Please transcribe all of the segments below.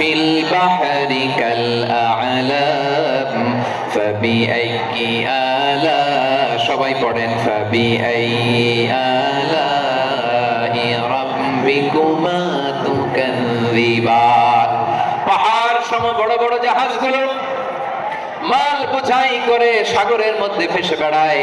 বাহরি কাল আ'লাম ফাবিআইয়ি আলা, সবাই পড়েন ফাবিআইয়ি আলাই রাব্বিকুমা তুকাযিবান পাহাড় সম বড় বড় জাহাজগুলো মাল বোঝাই করে সাগরের মধ্যে ভেসে বেড়ায়।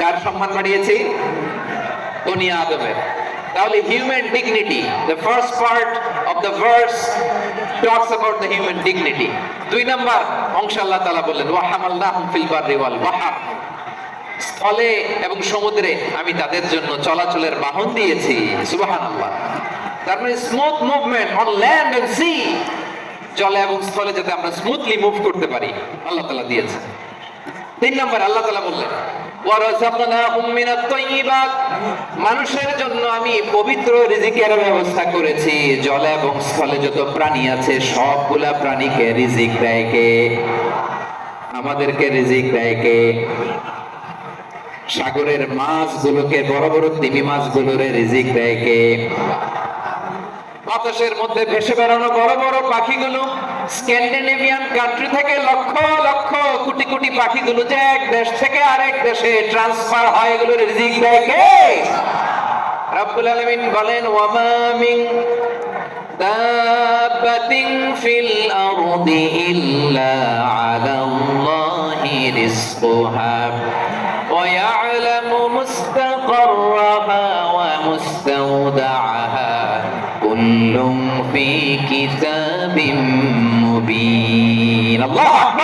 কার সম্মান বাড়িয়েছি? বনি আদমের। তাহলে human dignity the first part of the verse talks about the human dignity দুই নাম্বার, অংশ আল্লাহ তাআলা বললেন ওয়া হামালনাহুম ফিল বাররি ওয়াল বাহর। স্থলে এবং সমুদ্রে আমি তাদের জন্য চলাচলের বাহন দিয়েছি। সুবহানাল্লাহ। তার মানে smooth movement on land and sea জলে এবং স্থলে যাতে আমরা স্মুথলি মুভ করতে পারি। আল্লাহ তাআলা দিয়েছেন। তিন নম্বর, আল্লাহ তাআলা বললেন মানুষের জন্য আমি পবিত্র রিজিকের ব্যবস্থা করেছি। জলে এবং স্থলে যত প্রাণী আছে, সবগুলা প্রাণীকে রিজিক দেয় কে? আমাদেরকে রিজিক দেয় কে? সাগরের মাছগুলোকে, বড় বড় তিমি মাছগুলোরে রিজিক দেয় কে? বাতাসের মধ্যে ভেসে বেড়ানো বড় বড় পাখিগুলো, স্ক্যান্ডিনেভিয়ান কান্ট্রি থেকে লক্ষ লক্ষ কোটি কোটি পাখিগুলো যে এক দেশ থেকে আরেক দেশে ট্রান্সফার হয় এগুলো রিজিক দেয় কে? রাব্বুল আলামিন বলেন, ওয়ামা মিন দাব্বাতিন ফিল আরদি ইল্লা আলাল্লাহি রিজকুহা। ওয়া ইয়ালামু মুস্তাকাররাহা ওয়া মুস্ত في كتاب مبين الله أكبر